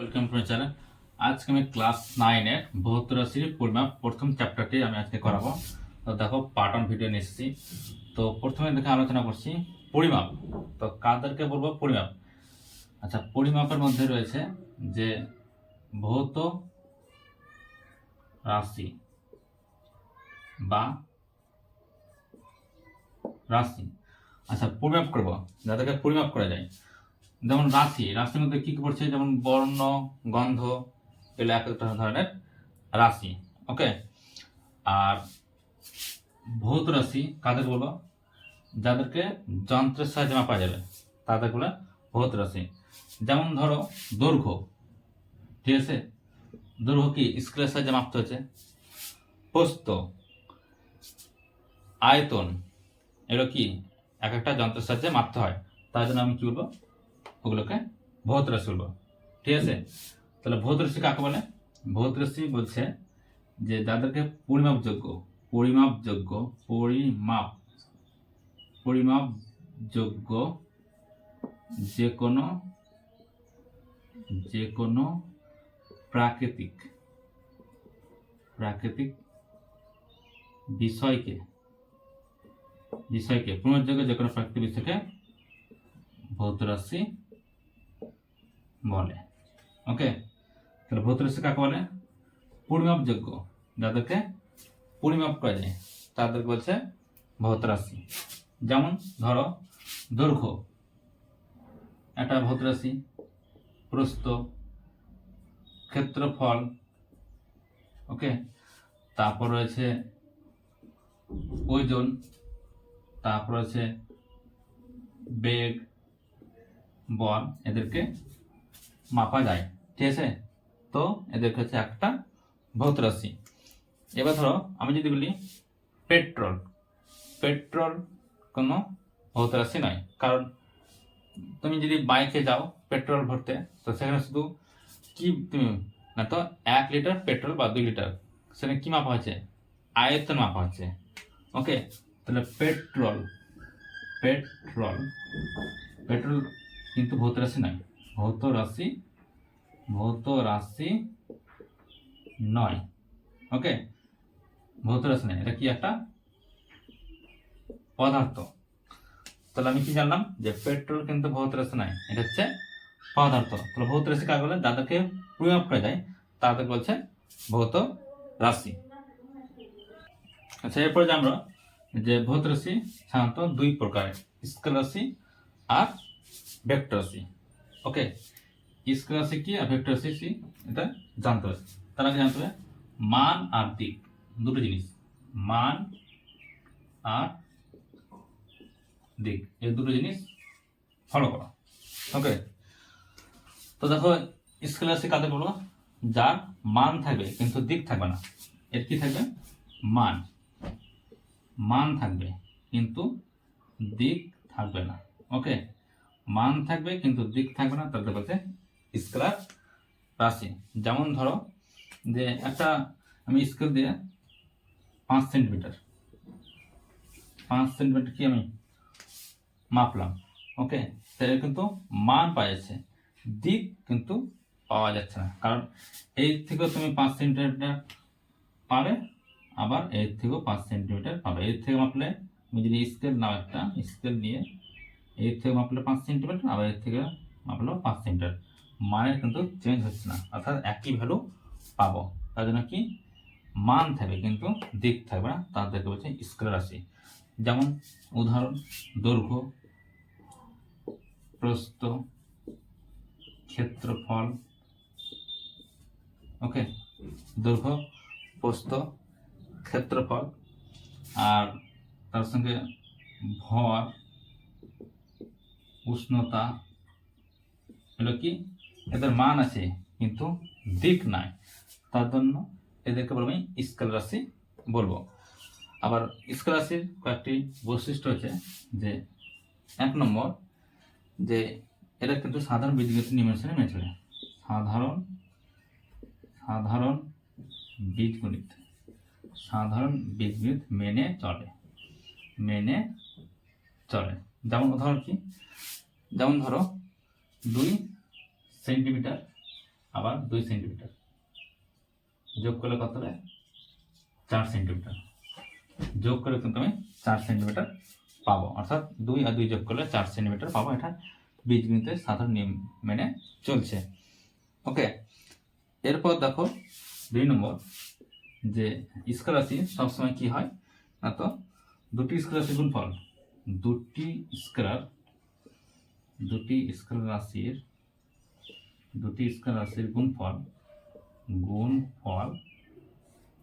Welcome to channel আজকে আমি class নাইনের বহত্তর রাশির পরিমাপ প্রথম চ্যাপ্টারটি আমি আজকে করাবো। তো দেখো পার্ট অন ভিডিও নিয়ে তো প্রথমে দেখে আলোচনা করছি পরিমাপ। তো কাদেরকে বলব পরিমাপ? আচ্ছা পরিমাপের মধ্যে রয়েছে যে ভৌত রাশি বা রাশি। আচ্ছা পরিমাপ করব। যাদেরকে পরিমাপ করা যায়। যেমন রাশি, রাশির মধ্যে কি কি পড়ছে? যেমন বর্ণ, গন্ধ, এগুলো এক একটা ধরনের রাশি, ওকে? আর ভৌত রাশি, কাদের বলো? যাদেরকে যন্ত্রের সাহায্যে মাপা যাবে, তাদের বলে ভৌত রাশি। যেমন ধরো, দৈর্ঘ্য, ঠিক আছে? দৈর্ঘ্য কি? স্কেলের সাহায্যে মাপতে হচ্ছে। পোস্ত আয়তন, এগুলো কি? এক একটা যন্ত্রের সাহায্যে মাপতে হয়। তার জন্য আমি কি বলব? ওগুলোকে? ভৌত রাশি বলব। ঠিক আছে? তাহলে ভৌত রাশি কাকে বলে? ভৌত রাশি বলছে যে যাদেরকে পরিমাপযোগ্য পরিমাপযোগ্য, পরিমাপ, পরিমাপযোগ্য যে কোনো যে কোনো প্রাকৃতিক প্রাকৃতিক বিষয়কে বিষয়কে পরিমাপযোগ্য যে কোনো প্রাকৃতিক বিষয়কে ভৌত রাশি বলে। ওকে তাহলে ভৌত কাকে বলে? পরিমাপযোগ্য। যাদেরকে পরিমাপ করা যায় তাদের বলছে ভৌত রাশি যেমন ধরো, দৈর্ঘ্য। একটা ভৌত রাশি প্রস্থ, ক্ষেত্রফল। ওকে তারপর রয়েছে ওজন। তারপর রয়েছে বেগ, বল। এদেরকে মাপা যায়। ঠিক আছে? তো এদের হচ্ছে একটা ভৌত রাশি। এবার ধরো, আমি যদি বলি পেট্রোল। পেট্রোল কোনো ভৌত রাশি নয় কারণ তুমি যদি বাইকে যাও পেট্রোল ভরতে, তো সেখানে শুধু কি তুমি না তো এক লিটার পেট্রোল বা দুই লিটার, সেখানে কি মাপা হচ্ছে? আয়তন মাপা হচ্ছে। ওকে? তাহলে পেট্রোল পেট্রোল পেট্রোল কিন্তু ভৌত রাশি নয় ভৌত রাশি ভৌত রাশি নয়। ওকে ভৌত রাশি নয়। এটা কি একটা পদার্থ। তাহলে আমি কি জানলাম? যে পেট্রোল কিন্তু ভৌত রাশি নয়। এটা হচ্ছে পদার্থ। তাহলে ভৌত রাশি কাকে বলে? যাদেরকে পরিমাপ করা যায় তাদের বলছে ভৌত রাশি। আচ্ছা এরপরে জানব যে ভৌত রাশি সাধারণত দুই প্রকারের। স্কেল রাশি আর ভেক্টর রাশি। ওকে স্কেল রাশি কি আর ভেক্টর রাশি কি এটা জানতে হবে। তার আগে জানতে হবে, মান আর দিক, দুটো জিনিস। মান আর দিক, এই দুটো জিনিস ফলো করো। ওকে তো দেখো স্কেল রাশি কাদের বলব? যার মান থাকবে, কিন্তু দিক থাকবে না। এর কি থাকবে? মান। মান থাকবে, কিন্তু দিক থাকবে না। ওকে মান থাকবে কিন্তু দিক থাকবে না তাদের বলছে স্কেলার রাশি। যেমন ধরো যে একটা আমি স্কেল দিয়ে পাঁচ সেন্টিমিটার পাঁচ সেন্টিমিটার কি আমি মাপলাম ওকে তাহলে কিন্তু মান পাওয়া যাচ্ছে দিক কিন্তু পাওয়া যাচ্ছে না, কারণ এই থেকেও তুমি পাঁচ সেন্টিমিটার পাবে, আবার এর থেকেও পাঁচ সেন্টিমিটার পাবে। এর থেকে মাপলে তুমি যদি স্কেল নাও একটা স্কেল নিয়ে এর থেকে মাপলে পাঁচ সেন্টিমিটার আবার এর থেকে মাপলো পাঁচ সেন্টিমিটার মানের কিন্তু চেঞ্জ হচ্ছে না, অর্থাৎ একই ভ্যালু পাবো। তার জন্য কি? মান থাকবে কিন্তু দিক থাকবে না, তাদেরকে বলছে স্কেল রাশি যেমন উদাহরণ, দৈর্ঘ্য, প্রস্থ, ক্ষেত্রফল ওকে দৈর্ঘ্য, প্রস্থ, ক্ষেত্রফল, আর তার সঙ্গে ভর উষ্ণতা এগুলো কি? এদের মান আছে, কিন্তু দিক নাই। তার জন্য এদেরকে বলব আমি স্কেল রাশি বলব। আবার স্কেল রাশির কয়েকটি বৈশিষ্ট্য হচ্ছে যে, এক নম্বর যে এটা কিন্তু সাধারণ বীজগণিত নিমেষণে মেনে চলে। সাধারণ সাধারণ বীজগণিত। সাধারণ বীজগণিত মেনে চলে। মেনে চলে। যেমন উদাহরণ কি? যেমন ধরো দুই সেন্টিমিটার আবার দুই সেন্টিমিটার। যোগ করলে কত হবে? চার সেন্টিমিটার। যোগ করে কিন্তু আমি চার সেন্টিমিটার পাবো। অর্থাৎ দুই আর দুই যোগ করলে চার সেন্টিমিটার পাবো। এটা বীজগণিতের সাধারণ নিয়ম মেনে চলছে। ওকে, এরপর দেখো দুই নম্বর, যে স্কেল রাশি সবসময় কি হয়? না তো, দুটি স্কেল রাশির গুণফল দুটি স্কেলার দুটি স্কেল রাশির, দুটি স্কেল রাশির গুণফল গুণফল,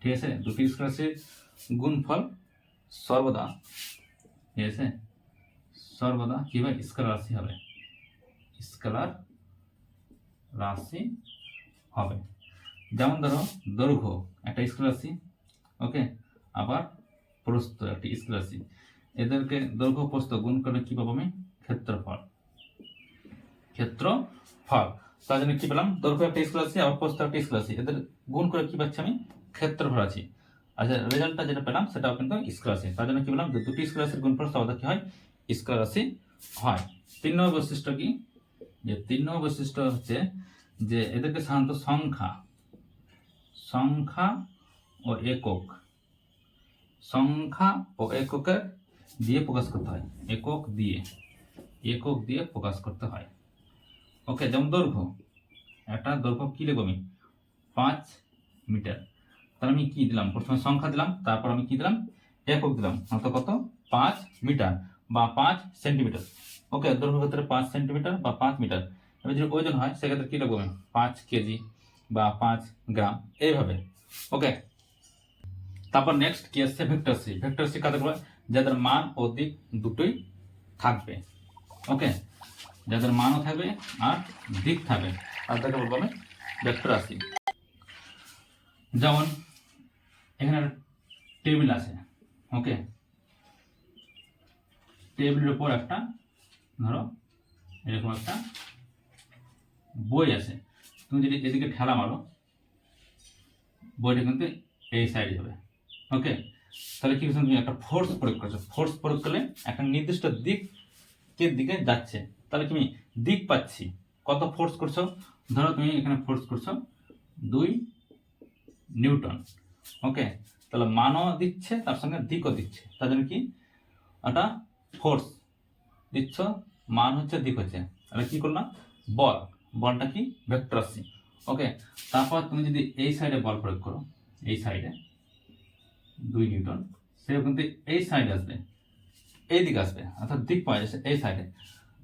ঠিক আছে? দুটি স্কেল রাশির গুণফল সর্বদা, ঠিক আছে? সর্বদা কি স্কেলার রাশি হবে। স্কেলার রাশি হবে। যেমন ধরো, দৈর্ঘ্য একটা স্কেলার রাশি, ওকে? আবার প্রস্থ একটি স্কেলার রাশি। এদেরকে দৈর্ঘ্য প্রস্থ গুণ করলে কি পাবো আমি? ক্ষেত্রফল। ক্ষেত্রফল। তার জন্য কি পেলাম? দৈর্ঘ্য একটা স্কেলার রাশি আবার প্রস্থ একটা স্কেলার রাশি এদের গুণ করে কি পাচ্ছি আমি? ক্ষেত্রফল আছি। আচ্ছা রেজাল্টটা যেটা পেলাম, সেটাও কিন্তু স্কেলার রাশি তার জন্য কি পেলাম? যে দুটি স্কেলার রাশির গুণফল সর্বদা কি হয়? স্কেলার রাশি হয়। তিন নম্বর বৈশিষ্ট্য কি? যে তিন নম্বর বৈশিষ্ট্য হচ্ছে যে এদেরকে সাধারণত সংখ্যা সংখ্যা ও একক, সংখ্যা ও এককের দিয়ে প্রকাশ করতে হয়। একক দিয়ে। একক দিয়ে প্রকাশ করতে হয়। ওকে, যেমন দৈর্ঘ্য। একটা দৈর্ঘ্য কি লিখব আমি? পাঁচ মিটার। তাহলে আমি কী দিলাম? প্রথমে সংখ্যা দিলাম, তারপর আমি কী দিলাম? একক দিলাম। অত কত? পাঁচ মিটার বা পাঁচ সেন্টিমিটার। ওকে দৈর্ঘ্য ক্ষেত্রে পাঁচ সেন্টিমিটার বা পাঁচ মিটার। এবার যদি ওজন হয়, সেক্ষেত্রে কী আমি? পাঁচ কেজি বা পাঁচ গ্রাম। এইভাবে। ওকে, তারপর নেক্সট কি আসছে? Vector C. ভেক্টর সি কাদের যাদের মান ও দিক দুটোই থাকবে। ওকে যাদের মানও থাকবে আর দিক থাকবে। তাদেরকে বলব আমি ভেক্টর রাশি। যেমন, এখানে টেবিল আছে। ওকে টেবিলের উপর একটা, ধরো, এরকম একটা বই আছে। তুমি যদি এদিকে ঠেলা মারো, বইটা কিন্তু এই সাইডে যাবে ওকে তাহলে কি করছ তুমি একটা ফোর্স প্রয়োগ করছ। ফোর্স প্রয়োগ করলে একটা নির্দিষ্ট দিকের দিকে যাচ্ছে। তাহলে তুমি দিক পাচ্ছি। কত ফোর্স করছ? ধরো তুমি এখানে ফোর্স করছ দুই নিউটন। ওকে তাহলে মানও দিচ্ছে, তার সঙ্গে দিকও দিচ্ছে। জন্য কি? একটা ফোর্স দিচ্ছ, মান হচ্ছে দিক হচ্ছে। তাহলে কি করলাম বল। বলটা কি? ভেক্টর ওকে তারপর তুমি যদি এই সাইডে বল প্রয়োগ করো, এই সাইডে দুই নিউটন সেও কিন্তু এই সাইডে আসবে, এই দিকে আসবে, অর্থাৎ দিক পাওয়া যাচ্ছে এই সাইডে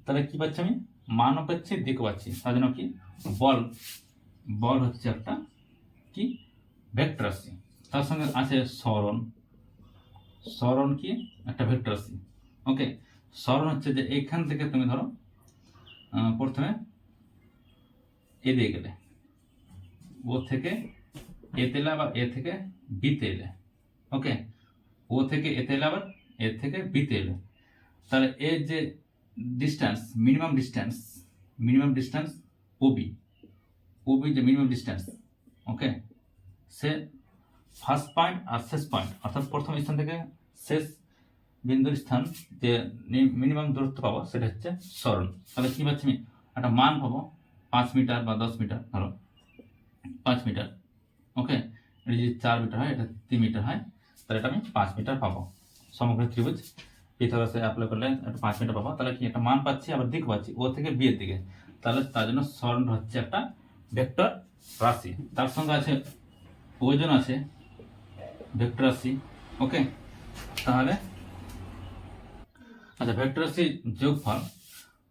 তাহলে কি পাচ্ছি আমি? মানও পাচ্ছি, দিকও পাচ্ছি। তার জন্য কি? বল বল হচ্ছে একটা কি? ভেক্টর রাশি। তার সঙ্গে আছে স্মরণ স্মরণ কি? একটা ভেক্টর রাশি। ওকে স্মরণ হচ্ছে যে এইখান থেকে তুমি ধরো প্রথমে এ দিয়ে গেলে। ও থেকে এতে এলে আবার এ থেকে বিতে এলে ওকে, ও থেকে এতে এলে আবার এ থেকে বিতে এলে। তাহলে এর যে distance minimum distance minimum distance OB OB যে মিনিমাম ডিস্টেন্স ওকে? সে ফার্স্ট পয়েন্ট আর শেষ পয়েন্ট অর্থাৎ প্রথম স্থান থেকে শেষ বিন্দুর স্থান যে মিনিমাম দূরত্ব পাবো, সেটা হচ্ছে সরল তাহলে কি পাচ্ছি আমি? একটা মান পাবো, পাঁচ মিটার বা দশ মিটার, ধরো, পাঁচ মিটার, ওকে? এটা যদি চার মিটার হয়, এটা তিন মিটার হয় তাহলে এটা আমি পাঁচ মিটার পাবো। সমগ্র ত্রিভুজ পিথাগোরাসে অ্যাপ্লাই করলে একটা পাঁচ মিটার পাবো। তাহলে কি একটা মান পাচ্ছি, আবার দিক পাচ্ছি, ও থেকে বিয়ের দিকে। তাহলে তার জন্য স্মরণ হচ্ছে একটা ভেক্টর রাশি। তার সঙ্গে আছে ওজন আছে, ভেক্টর রাশি ওকে তাহলে আচ্ছা ভেক্টর রাশি যোগফল,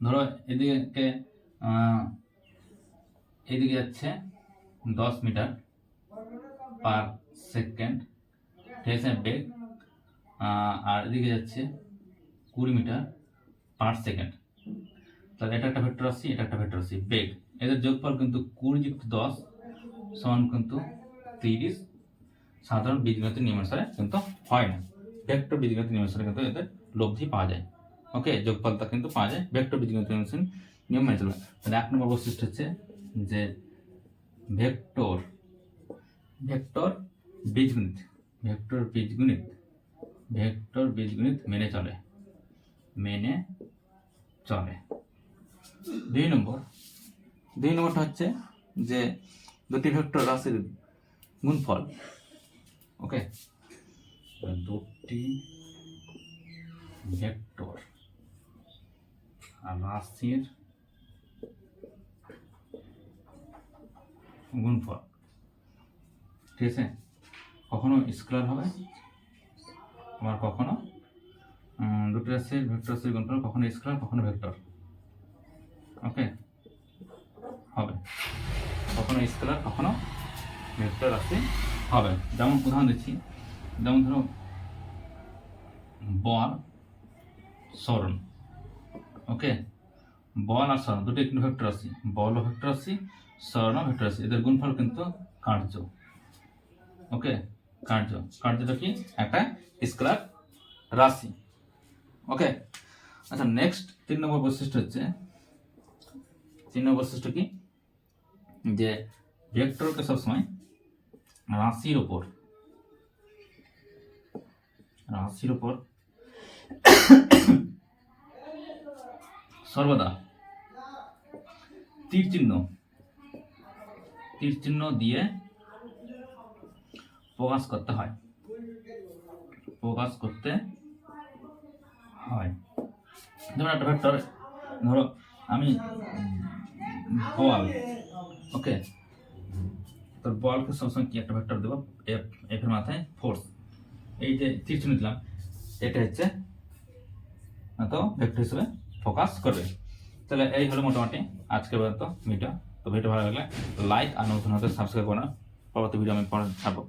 ধরো এদিকে এদিকে যাচ্ছে দশ মিটার পার সেকেন্ড। আছে বেগ আর এদিকে যাচ্ছে কুড়ি মিটার পার সেকেন্ড। তাহলে এটা একটা ভেক্টর রাশি এটা একটা ভেক্টর রাশি বেগ। এদের যোগফল কিন্তু কুড়ি যুক্ত দশ সমান কিন্তু তিরিশ। সাধারণ বীজগণিত নিয়ম কিন্তু হয় না। ভেক্টর বীজগণিত নিয়ম কিন্তু এদের লব্ধি পাওয়া যায়। ওকে, যোগফলটা কিন্তু পাওয়া যায় ভেক্টর বীজগণিত অনুসারে নিয়ম মেনে চলবে। তাহলে এক নম্বর বৈশিষ্ট্য হচ্ছে যে ভেক্টর ভেক্টর বীজগণিত। ভেক্টর বীজগণিত ভেক্টর বীজগণিত মেনে চলে। মেনে চলে। দুই নম্বর। দুই নম্বরটা হচ্ছে যে দুটি ভেক্টর রাশির গুণফল। ওকে? দুটি ভেক্টর রাশির গুণফল। ঠিক আছে? কখনো স্কেলার হবে? আবার কখনো? দুটো রাশির ভেক্টর রাশির গুণফল, কখনো স্কেলার কখনো ভেক্টর ওকে হবে। কখনো স্কেলার কখনো ভেক্টর রাশি হবে। যেমন উদাহরণ দিচ্ছি। যেমন ধরো, বল সরণ ওকে বল আর সরণ দুটো কিন্তু ভেক্টর রাশি বল ভেক্টর রাশি সরণ ভেক্টর রাশি এদের গুণফল কিন্তু কার্য। ওকে কার্য, কার্যটা কি? একটা স্কেলার রাশি। ওকে আচ্ছা নেক্সট তিন নম্বর বৈশিষ্ট্য হচ্ছে, তিন নম্বর বৈশিষ্ট্য কি? যে ভেক্টরকে সবসময় রাশির ওপর রাশির ওপর সর্বদা তীর চিহ্ন তীর চিহ্ন দিয়ে প্রকাশ করতে হয়। প্রকাশ করতে হয়। যেমন একটা ভেক্টর ধরো আমি বল ওকে তোর বলকে সবসময় কি একটা ভেক্টর দেবো? এফ এফ এর মাথায় ফোর্স এই যে তীর চিহ্ন দিলাম, এটা হচ্ছে তো ভেক্টর হিসেবে ফোকাস করবে। তাহলে এই হলো মোটামুটি আজকের পর্যন্ত ভিডিও তো ভিডিও ভালো লাগলে লাইক আর নতুন হতে সাবস্ক্রাইব করো পরবর্তী ভিডিও আমি পরে ছাড়বো।